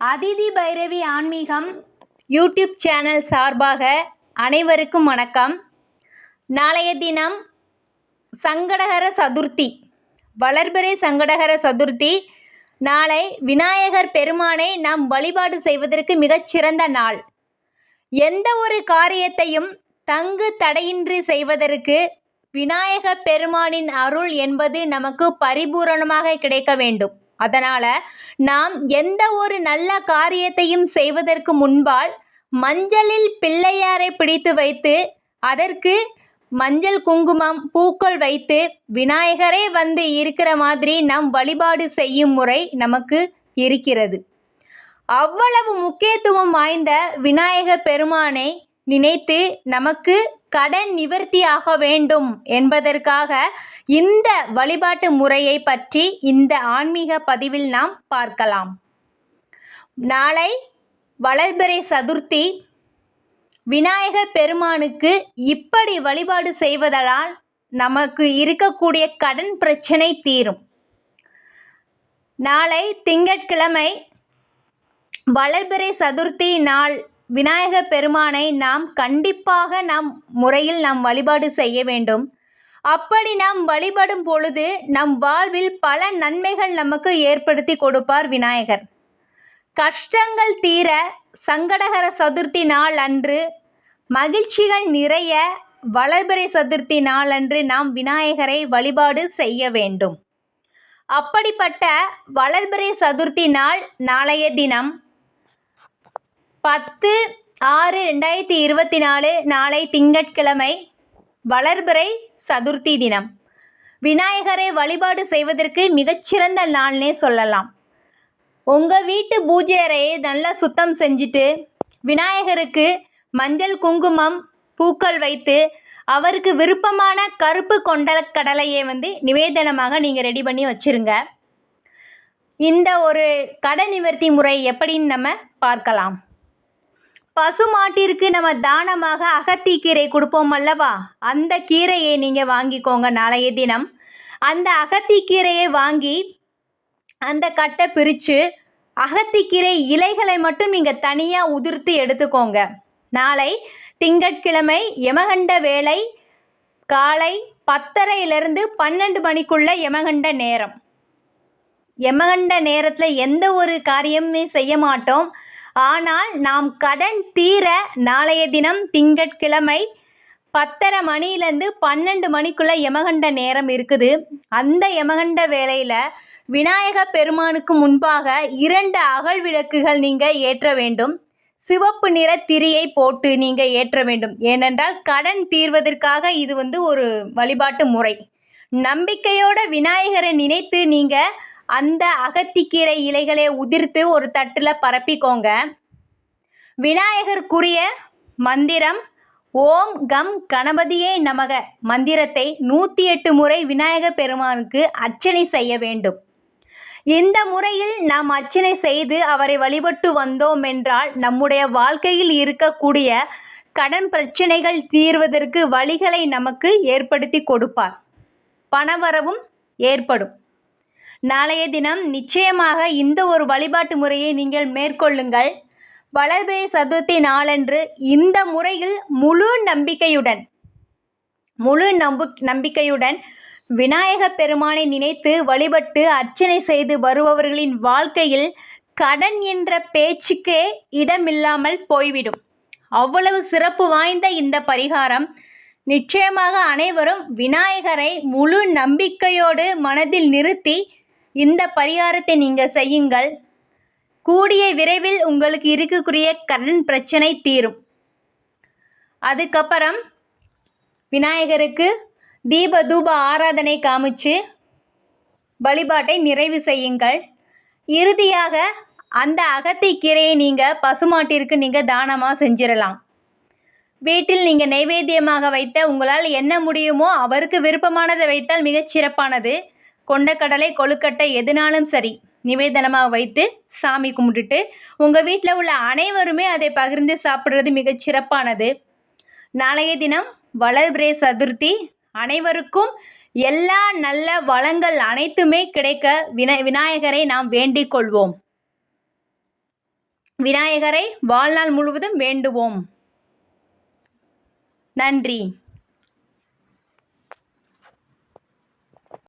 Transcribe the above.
அதிதி பைரவி ஆன்மீகம் YouTube channel சார்பாக அனைவருக்கும் வணக்கம். நாளைய தினம் சங்கடகர சதுர்த்தி வளர்பிறை சங்கடகர சதுர்த்தி. நாளை விநாயகர் பெருமானை நாம் வழிபாடு செய்வதற்கு மிகச்சிறந்த நாள். எந்த ஒரு காரியத்தையும் தங்கு தடையின்றி செய்வதற்கு விநாயக பெருமானின் அருள் என்பது நமக்கு பரிபூரணமாக கிடைக்க வேண்டும். அதனால் நாம் எந்த ஒரு நல்ல காரியத்தையும் செய்வதற்கு முன்பால் மஞ்சளில் பிள்ளையாரை பிடித்து வைத்து அதற்கு மஞ்சள் குங்குமம் பூக்கள் வைத்து விநாயகரே வந்து இருக்கிற மாதிரி நாம் வழிபாடு செய்யும் முறை நமக்கு இருக்கிறது. அவ்வளவு முக்கியத்துவம் வாய்ந்த விநாயக பெருமானை நினைத்து நமக்கு கடன் நிவர்த்தியாக வேண்டும் என்பதற்காக இந்த வழிபாட்டு முறையை பற்றி இந்த ஆன்மீக பதிவில் நாம் பார்க்கலாம். நாளை வளர்பிறை சதுர்த்தி. விநாயகர் பெருமானுக்கு இப்படி வழிபாடு செய்வதால் நமக்கு இருக்கக்கூடிய கடன் பிரச்சனை தீரும். நாளை திங்கட்கிழமை வளர்பிறை சதுர்த்தி நாள் விநாயக பெருமானை நாம் கண்டிப்பாக நாம் முறையில் நாம் வழிபாடு செய்ய வேண்டும். அப்படி நாம் வழிபடும் பொழுது நம் வாழ்வில் பல நன்மைகள் நமக்கு ஏற்படுத்தி கொடுப்பார் விநாயகர். கஷ்டங்கள் தீர சங்கடகர சதுர்த்தி நாள் அன்று மகிழ்ச்சிகள் நிறைய வளர்பிறை சதுர்த்தி நாள் அன்று நாம் விநாயகரை வழிபாடு செய்ய வேண்டும். அப்படிப்பட்ட வளர்பிறை சதுர்த்தி நாள் நாளைய தினம் பத்து ஆறு ரெண்டாயிரத்தி இருபத்தி நாலு நாளை திங்கட்கிழமை வளர்பிறை சதுர்த்தி தினம். விநாயகரை வழிபாடு செய்வதற்கு மிகச்சிறந்த நாள்னே சொல்லலாம். உங்கள் வீட்டு பூஜை அறையை நல்லா சுத்தம் செஞ்சுட்டு விநாயகருக்கு மஞ்சள் குங்குமம் பூக்கள் வைத்து அவருக்கு விருப்பமான கருப்பு கொண்ட கடலையை வந்து நிவேதனமாக நீங்கள் ரெடி பண்ணி வச்சுருங்க. இந்த ஒரு கடன் நிவர்த்தி முறை எப்படின்னு நம்ம பார்க்கலாம். பசுமாட்டிற்கு நம்ம தானமாக அகத்திக்கீரை கொடுப்போம் அல்லவா? அந்த கீரையை நீங்கள் வாங்கிக்கோங்க நாளைய தினம். அந்த அகத்திக்கீரையை வாங்கி அந்த கட்டை பிரித்து அகத்திக்கீரை இலைகளை மட்டும் நீங்கள் தனியாக உதிர்த்து எடுத்துக்கோங்க. நாளை திங்கட்கிழமை யமகண்ட வேலை காலை பத்தரையிலிருந்து பன்னெண்டு மணிக்குள்ள யமகண்ட நேரம். யமகண்ட நேரத்தில் எந்த ஒரு காரியமுமே செய்ய மாட்டோம். ஆனால் நாம் கடன் தீர நாளைய தினம் திங்கட்கிழமை பத்தரை மணிலேருந்து பன்னெண்டு மணிக்குள்ளே யமகண்ட நேரம் இருக்குது. அந்த யமகண்ட வேலையில் விநாயக பெருமானுக்கு முன்பாக இரண்டு அகல் விளக்குகள் நீங்கள் ஏற்ற வேண்டும். சிவப்பு நிற திரியை போட்டு நீங்கள் ஏற்ற வேண்டும். ஏனென்றால் கடன் தீர்வதற்காக இது வந்து ஒரு வழிபாட்டு முறை. நம்பிக்கையோட விநாயகரை நினைத்து நீங்கள் அந்த அகத்திக்கீரை இலைகளை உதிர்த்து ஒரு தட்டில் பரப்பிக்கோங்க. விநாயகருக்குரிய மந்திரம் ஓம் கம் கணபதியே நமக மந்திரத்தை நூற்றி எட்டு முறை விநாயக பெருமானுக்கு அர்ச்சனை செய்ய வேண்டும். இந்த முறையில் நாம் அர்ச்சனை செய்து அவரை வழிபட்டு வந்தோம் என்றால் நம்முடைய வாழ்க்கையில் இருக்கக்கூடிய கடன் பிரச்சனைகள் தீர்வதற்கு வழிகளை நமக்கு ஏற்படுத்தி கொடுப்பார். பணவரவும் ஏற்படும். நாளைய தினம் நிச்சயமாக இந்த ஒரு வழிபாட்டு முறையை நீங்கள் மேற்கொள்ளுங்கள். வளர்பிறை சதுர்த்தி நாளன்று இந்த முறையில் முழு நம்பிக்கையுடன் முழு நம்பு நம்பிக்கையுடன் விநாயக பெருமானை நினைத்து வழிபட்டு அர்ச்சனை செய்து வருபவர்களின் வாழ்க்கையில் கடன் என்ற பேச்சுக்கே இடமில்லாமல் போய்விடும். அவ்வளவு சிறப்பு வாய்ந்த இந்த பரிகாரம். நிச்சயமாக அனைவரும் விநாயகரை முழு நம்பிக்கையோடு மனதில் நிறுத்தி இந்த பரிகாரத்தை நீங்கள் செய்யுங்கள். கூடிய விரைவில் உங்களுக்கு இருக்கக்கூடிய கடன் பிரச்சனை தீரும். அதுக்கப்புறம் விநாயகருக்கு தீப தூப ஆராதனை காமிச்சு வழிபாட்டை நிறைவு செய்யுங்கள். இறுதியாக அந்த அகத்தி கீரையை நீங்கள் பசுமாட்டிற்கு நீங்கள் தானமாக செஞ்சிடலாம். வீட்டில் நீங்கள் நைவேத்தியமாக வைத்த உங்களால் என்ன முடியுமோ அவருக்கு விருப்பமானதை வைத்தால் மிகச் சிறப்பானது கொண்டக்கடலை கொழுக்கட்டை எதுனாலும் சரி நிவேதனமாக வைத்து சாமி கும்பிட்டுட்டு உங்கள் வீட்டில் உள்ள அனைவருமே அதை பகிர்ந்து சாப்பிட்றது மிகச் சிறப்பானது. நாளைய தினம் வளர்பிரே சதுர்த்தி அனைவருக்கும் எல்லா நல்ல வளங்கள் அனைத்துமே கிடைக்க வின விநாயகரை நாம் வேண்டிக் கொள்வோம். விநாயகரை வாழ்நாள் முழுவதும் வேண்டுவோம். நன்றி.